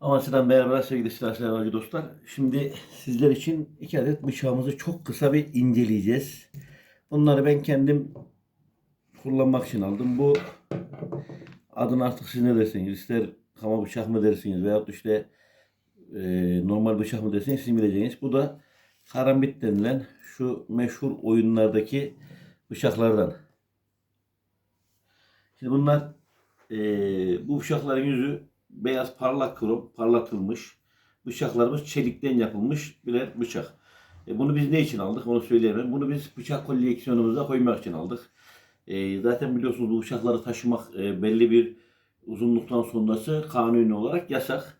Amasya'dan merhaba sevgili havacı dostlar. Şimdi sizler için iki adet bıçağımızı çok kısa bir inceleyeceğiz. Bunları ben kendim kullanmak için aldım. Bu adını artık siz ne derseniz ister kama bıçak mı dersiniz veyahut işte e, normal bıçak mı derseniz sizin bileceğiniz. Bu da karambit denilen şu meşhur oyunlardaki bıçaklardan. Şimdi bunlar e, bu bıçakların yüzü beyaz parlak krom parlatılmış. Bıçaklarımız çelikten yapılmış birer bıçak. E, bunu biz ne için aldık onu söyleyemem. Bunu biz bıçak koleksiyonumuza koymak için aldık. E, zaten biliyorsunuz bu bıçakları taşımak e, belli bir uzunluktan sonrası kanuni olarak yasak.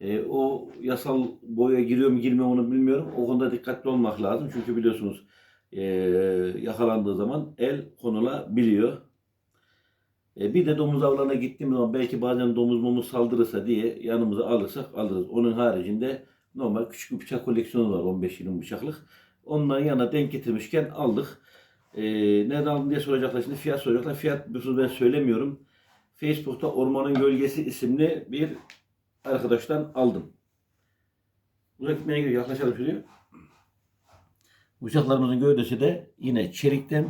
E, o yasal boya giriyor mu girmiyor onu bilmiyorum. O konuda dikkatli olmak lazım. Çünkü biliyorsunuz e, yakalandığı zaman el konulabiliyor. E, bir de domuz avlarına gittiğimiz zaman belki bazen domuz mumuz saldırırsa diye yanımıza alırsak alırız. Onun haricinde normal küçük bir bıçak koleksiyonu var 15-20 bıçaklık. Onların yanına denk getirmişken aldık. E, nereden aldın diye soracaklar şimdi fiyat soracaklar. Fiyat biliyorsunuz ben söylemiyorum. Facebook'ta Ormanın Gölgesi isimli bir arkadaştan aldım. Uzak gitmeye yok. yaklaşalım şuraya. Bıçaklarımızın gövdesi de yine çelikten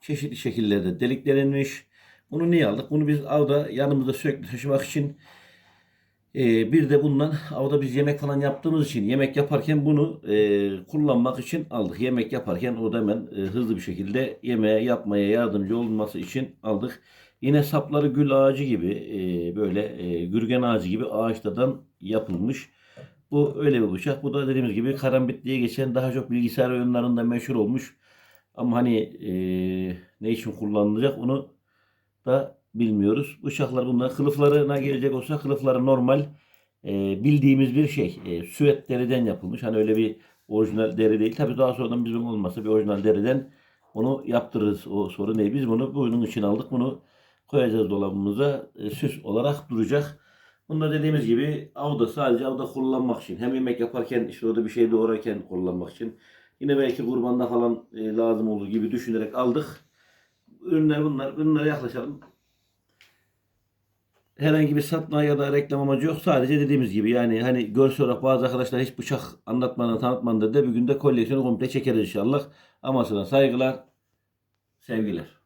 çeşitli şekillerde deliklenmiş. Bunu niye aldık? Bunu biz avda yanımızda sürekli taşımak için e, bir de bundan avda biz yemek falan yaptığımız için yemek yaparken bunu e, kullanmak için aldık. Yemek yaparken o da hemen e, hızlı bir şekilde yemeğe yapmaya yardımcı olması için aldık. Yine sapları gül ağacı gibi e, böyle e, gürgen ağacı gibi ağaçlardan yapılmış. Bu öyle bir bıçak. Bu da dediğimiz gibi karambit diye geçen daha çok bilgisayar oyunlarında meşhur olmuş. Ama hani e, ne için kullanılacak onu da bilmiyoruz. Bıçaklar bunlar. Kılıflarına gelecek olsa kılıfları normal e, bildiğimiz bir şey. E, süet deriden yapılmış. Hani öyle bir orijinal deri değil. Tabii daha sonradan bizim olmasa bir orijinal deriden onu yaptırırız. O sorun değil. Biz bunu bunun için aldık. Bunu koyacağız dolabımıza. E, süs olarak duracak. Bunda dediğimiz gibi avda sadece avda kullanmak için. Hem yemek yaparken işte orada bir şey doğrarken kullanmak için. Yine belki kurbanda falan e, lazım olur gibi düşünerek aldık. Ürünler bunlar. Ürünlere yaklaşalım. Herhangi bir satma ya da reklam amacı yok. Sadece dediğimiz gibi yani hani görsel olarak bazı arkadaşlar hiç bıçak anlatmadan tanıtmadan da bir günde koleksiyonu komple çekeriz inşallah. Amasya'dan saygılar, sevgiler.